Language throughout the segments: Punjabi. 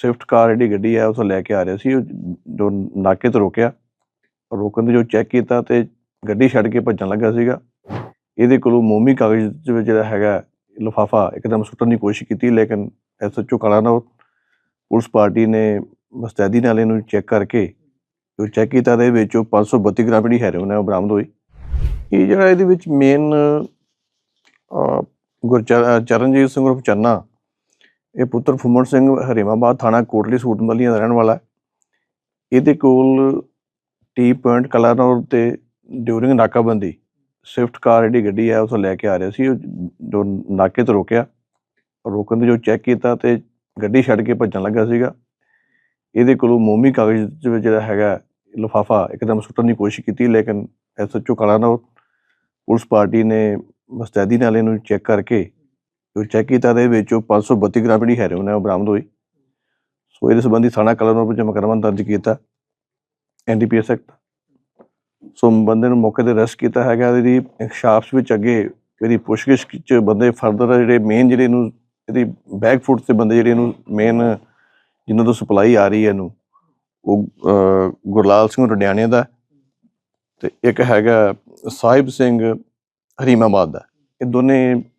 ਸਵਿਫਟ ਕਾਰ ਜਿਹੜੀ ਗੱਡੀ ਹੈ ਉਥੋਂ ਲੈ ਕੇ ਆ ਰਿਹਾ ਸੀ, ਉਹ ਜੋ ਨਾਕੇ ਤੇ ਰੋਕਿਆ। ਰੋਕਣ ਦੇ ਜੋ ਚੈੱਕ ਕੀਤਾ ਤੇ ਗੱਡੀ ਛੱਡ ਕੇ ਭੱਜਣ ਲੱਗਾ ਸੀਗਾ। ਇਹਦੇ ਕੋਲੋਂ ਮੋਮੀ ਕਾਗਜ਼ ਦੇ ਵਿੱਚ ਜਿਹੜਾ ਹੈਗਾ, ਲਿਫਾਫਾ ਇੱਕਦਮ ਸੁੱਟਣ ਦੀ ਕੋਸ਼ਿਸ਼ ਕੀਤੀ, ਲੇਕਿਨ ਐਸਐਚਓ ਕਾਲਾ ਨਾਲ ਪੁਲਿਸ ਪਾਰਟੀ ਨੇ ਮਸਤੈਦੀ ਨਾਲ ਇਹਨੂੰ ਚੈੱਕ ਕਰਕੇ, ਜੋ ਚੈੱਕ ਕੀਤਾ ਤੇ ਇਹਦੇ ਵਿੱਚੋਂ 532 ਗ੍ਰਾਮ ਜਿਹੜੀ ਹੈਰੋਇਨ ਹੈ, ਉਹ ਬਰਾਮਦ ਹੋਈ। ਇਹ ਜਿਹੜਾ ਇਹਦੇ ਵਿੱਚ ਮੇਨ ਗੁਰਚਰਨਜੀਤ ਸਿੰਘ ਉਰਫ ਚੰਨਾ ਇਹ ਪੁੱਤਰ ਫੁੰਮਣ ਸਿੰਘ ਹਰੀਮਾਬਾਦ ਥਾਣਾ ਕੋਟਲੀ ਸੂਟ ਦਾ ਰਹਿਣ ਵਾਲਾ ਹੈ। ਇਹਦੇ ਕੋਲ ਟੀ ਪੁਆਇੰਟ ਕਲਾਨੌਰ ਤੇ ਡਿਊਰਿੰਗ ਨਾਕਾਬੰਦੀ ਸਵਿਫਟ ਕਾਰ ਜਿਹੜੀ ਗੱਡੀ ਹੈ ਉਥੋਂ ਲੈ ਕੇ ਆ ਰਿਹਾ ਸੀ, ਉਹ ਜੋ ਨਾਕੇ ਤੇ ਰੋਕਿਆ ਰੋਕਣ ਦੇ ਜੋ ਚੈੱਕ ਕੀਤਾ ਤੇ ਗੱਡੀ ਛੱਡ ਕੇ ਭੱਜਣ ਲੱਗਾ ਸੀਗਾ ਇਹਦੇ ਕੋਲੋਂ ਮੋਮੀ ਕਾਗਜ਼ ਦੇ ਜਿਹੜਾ ਹੈਗਾ ਲਿਫਾਫਾ ਇੱਕਦਮ ਸੁੱਟਣ ਦੀ ਕੋਸ਼ਿਸ਼ ਕੀਤੀ, ਲੇਕਿਨ ਐਸਐਚਓ ਕਲਾਨੌਰ ਪੁਲਿਸ ਪਾਰਟੀ ਨੇ ਮਸਤੈਦੀ ਨਾਲ ਇਹਨੂੰ ਚੈੱਕ ਕਰਕੇ ਜੋ ਚੈੱਕ ਕੀਤਾ ਤੇ ਇਹਦੇ ਵਿੱਚੋਂ 532 ਗ੍ਰਾਮ ਜਿਹੜੀ ਹੈਰੋਇਨ ਹੈ ਉਹ ਬਰਾਮਦ ਹੋਈ। ਸੋ ਇਹਦੇ ਸੰਬੰਧੀ ਥਾਣਾ ਕਲਰ ਵਿੱਚ ਮੁਕੱਦਮਾ ਦਰਜ ਕੀਤਾ। ਐਨਡੀਪੀਐਸ ਐਕਟ ਸੋ ਬੰਦੇ ਨੂੰ ਮੌਕੇ ਤੇ ਅਰੈਸਟ ਕੀਤਾ ਹੈਗਾ ਇਹਦੀ ਸ਼ਾਪਸ ਵਿੱਚ ਅੱਗੇ ਇਹਦੀ ਪੁੱਛਗਿੱਛ ਚ ਬੰਦੇ ਫਰਦਰ ਜਿਹੜੇ ਮੇਨ ਜਿਹੜੇ ਇਹਨੂੰ ਇਹਦੀ ਬੈਕ ਫੁੱਟ ਤੇ ਬੰਦੇ ਜਿਹੜੇ ਇਹਨੂੰ ਮੇਨ ਜਿਨ੍ਹਾਂ ਤੋਂ ਸਪਲਾਈ ਆ ਰਹੀ ਹੈ ਇਹਨੂੰ, ਉਹ ਗੁਰਲਾਲ ਸਿੰਘ ਰਡਿਆਣੇ ਦਾ ਤੇ ਇੱਕ ਹੈਗਾ ਸਾਹਿਬ ਸਿੰਘ ਹਰੀਮਾਬਾਦ ਦਾ। ਇਹ ਦੋਨੇ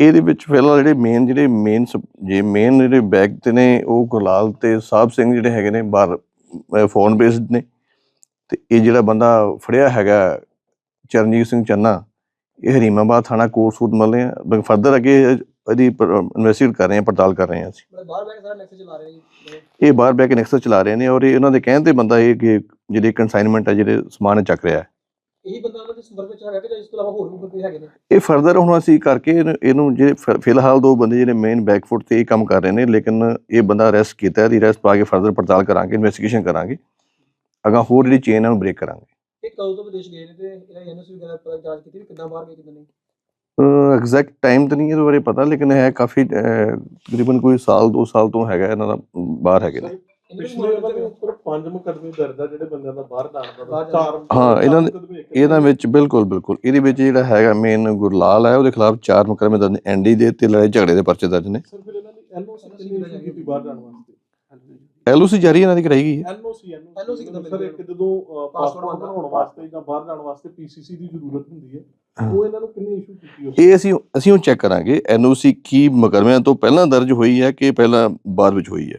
ਇਹਦੇ ਵਿੱਚ ਫਿਲਹਾਲ ਜਿਹੜੇ ਮੇਨ ਜਿਹੜੇ ਮੇਨ ਜੇ ਮੇਨ ਜਿਹੜੇ ਬੈਗ ਤੇ ਨੇ ਉਹ ਗੁਰਲਾਲ ਤੇ ਸਾਹਿਬ ਸਿੰਘ ਜਿਹੜੇ ਹੈਗੇ ਨੇ ਬਾਹਰ ਫੋਨ ਬੇਸਡ ਨੇ। ਤੇ ਇਹ ਜਿਹੜਾ ਬੰਦਾ ਫੜਿਆ ਹੈਗਾ ਚਰਨਜੀਤ ਸਿੰਘ ਚੰਨਾ ਇਹ ਹਰੀਮਾਬਾਦ ਥਾਣਾ ਕੋਟ ਸੂਟ ਮਲੇ ਆ। ਫਰਦਰ ਅੱਗੇ ਇਹਦੀ ਇਨਵੈਸਟੀਗੇਟ ਕਰ ਰਹੇ ਆ ਪੜਤਾਲ ਕਰ ਰਹੇ ਆ ਅਸੀਂ। ਬਾਹਰ ਸਾਰਾ ਚਲਾ ਰਹੇ ਇਹ ਬਾਹਰ ਬੈ ਕੇ ਨੈਕਸਸ ਚਲਾ ਰਹੇ ਨੇ ਔਰ ਇਹ ਉਹਨਾਂ ਦੇ ਕਹਿਣ ਤੇ ਬੰਦਾ ਇਹ ਕਿ ਜਿਹੜੇ ਕਨਸਾਈਨਮੈਂਟ ਹੈ ਜਿਹੜੇ ਸਮਾਨ ਚੱਕ ਰਿਹਾ ਹੈ। ਇਹੀ ਬੰਦਾ ਉਹਨਾਂ ਦੇ ਸੰਪਰਕ ਵਿੱਚ ਹੈਗਾ ਕਿ ਜਾਂ ਇਸ ਤੋਂ ਇਲਾਵਾ ਹੋਰ ਵੀ ਬੰਦੇ ਹੈਗੇ ਨੇ? ਇਹ ਫਰਦਰ ਹੁਣ ਅਸੀਂ ਕਰਕੇ ਇਹਨੂੰ- ਇਹਨੂੰ ਜਿਹੜੇ ਫਿ- ਫਿਲਹਾਲ ਦੋ ਬੰਦੇ ਜਿਹੜੇ ਮੇਨ ਬੈਕਫੁੱਟ ਤੇ ਇਹ ਕੰਮ ਕਰ ਰਹੇ ਨੇ ਲੇਕਿਨ ਇਹ ਬੰਦਾ ਅਰੈਸਟ ਕੀਤਾ ਹੈ ਦੀ ਅਰੈਸਟ ਪਾ ਕੇ ਫਰਦਰ ਪੜਤਾਲ ਕਰਾਂਗੇ ਇਨਵੈਸਟੀਗੇਸ਼ਨ ਕਰਾਂਗੇ। ਅਗਾ ਹੋਰ ਜਿਹੜੀ ਚੇਨ ਹੈ ਉਹਨੂੰ ਬ੍ਰੇਕ ਕਰਾਂਗੇ। ਇਹ ਕਦੋਂ ਤੋਂ ਵਿਦੇਸ਼ ਗਏ ਨੇ ਤੇ ਇਹਨਾਂ ਐਨਐਸਯੂ ਵਗੈਰਾ ਪਰ ਜਾਂਚ ਕੀਤੀ ਵੀ ਕਿੱਦਾਂ ਬਾਹਰ ਗਏ ਕਿੱਦਾਂ ਨਹੀਂ? ਐਗਜ਼ੈਕਟ ਟਾਈਮ ਤਾਂ ਨਹੀਂ ਇਹਦੇ ਬਾਰੇ ਪਤਾ ਲੇਕਿਨ ਹੈ ਕਾਫੀ ਅਹ, ਤਕਰੀਬਨ ਕੋਈ ਸਾਲ ਦੋ ਸਾਲ ਤੋਂ ਹੈਗਾ ਇਹਨਾਂ ਦਾ ਬਾਹਰ ਹੈਗੇ ਨੇ। ਇਹਨਾਂ ਦੇ ਪਿਛਲੇ ਵਾਰ ਉੱਪਰ ਪੰਜ ਮੁਕੱਦਮੇ ਦਰਜ ਆ ਜਿਹੜੇ ਬੰਦਿਆਂ ਦਾ ਬਾਹਰ ਜਾਣ ਦਾ ਬਾਹਰ ਚਾਰ ਹਾਂ, ਇਹਨਾਂ ਦੇ- ਮੁਕੱਦਮੇ ਇੱਕ- ਇਹਨਾਂ ਵਿੱਚ ਬਿਲਕੁਲ ਬਿਲਕੁਲ। ਇਹਦੇ ਵਿੱਚ ਜਿਹੜਾ ਹੈਗਾ ਮੇਨ ਗੁਰਲਾਲ ਹੈ ਉਹਦੇ ਖਿਲਾਫ ਚਾਰ ਮੁਕੱਦਮੇ ਦਰਜ ਐਨਡੀ ਦੇ ਤੇ ਲੜਾਈ ਝਗੜੇ ਦੇ ਪਰਚੇ ਦਰਜ ਨੇ। ਸਰ ਫਿਰ ਇਹਨਾਂ ਦੀ ਐਨਓਸੀ ਕਿੰਨੀ ਇਸ਼ੂ ਕੀਤੀ ਬਾਹਰ ਜਾਣ ਵਾਸਤੇ? ਐਲਓਸੀ ਜਾਰੀ ਇਹਨਾਂ ਦੀ ਕਰਾਈ ਗਈ ਹੈ। ਐਨਓਸੀ NOC ਕਿੱਦਾਂ ਸਰ ਮਿਲਦੀ ਇੱਕ ਜਦੋਂ ਪਾਸਪੋਰਟ ਬਣਾਉਣਾ ਬਣਾਉਣ ਵਾਸਤੇ ਜਾਂ ਬਾਹਰ ਜਾਣ ਵਾਸਤੇ ਪੀਸੀਸੀ ਦੀ ਜ਼ਰੂਰਤ ਹੁੰਦੀ ਹੈ ਹਾਂ। ਉਹ ਇਹਨਾਂ ਨੂੰ ਕਿੰਨੀ ਇਸ਼ੂ ਕੀਤੀ ਉਸ ਇਹ ਅਸੀਂ ਅਸੀਂ ਉਹ ਚੈੱਕ ਕਰਾਂਗੇ ਐਨਓਸੀ ਕੀ ਮੁਕੱਦਮਿਆਂ ਤੋਂ ਪਹਿਲਾਂ ਦਰਜ ਹੋਈ ਹੈ ਕਿ ਪਹਿਲਾਂ ਬਾਅਦ ਵਿੱਚ ਹੋਈ ਹੈ।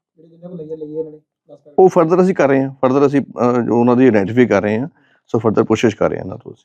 ਜਿਹੜੇ ਜਿੰਨੇ ਕੋ ਲਈਏ ਲਈਏ ਇਹਨਾਂ ਨੇ? 10 ਪੈਕਟ ਉਹ ਫਰਦਰ ਅਸੀਂ ਕਰ ਰਹੇ ਹਾਂ ਫਰਦਰ ਅਸੀਂ ਅਹ, ਜੋ ਉਹਨਾਂ ਦੀ ਆਇਡੈਂਟੀਫਾਈ ਕਰ ਰਹੇ ਹਾਂ ਸੋ ਫਰਦਰ ਕੋਸ਼ਿਸ਼ ਕਰ ਰਹੇ ਹਾਂ ਇਹਨਾਂ ਤੋਂ ਅਸੀਂ।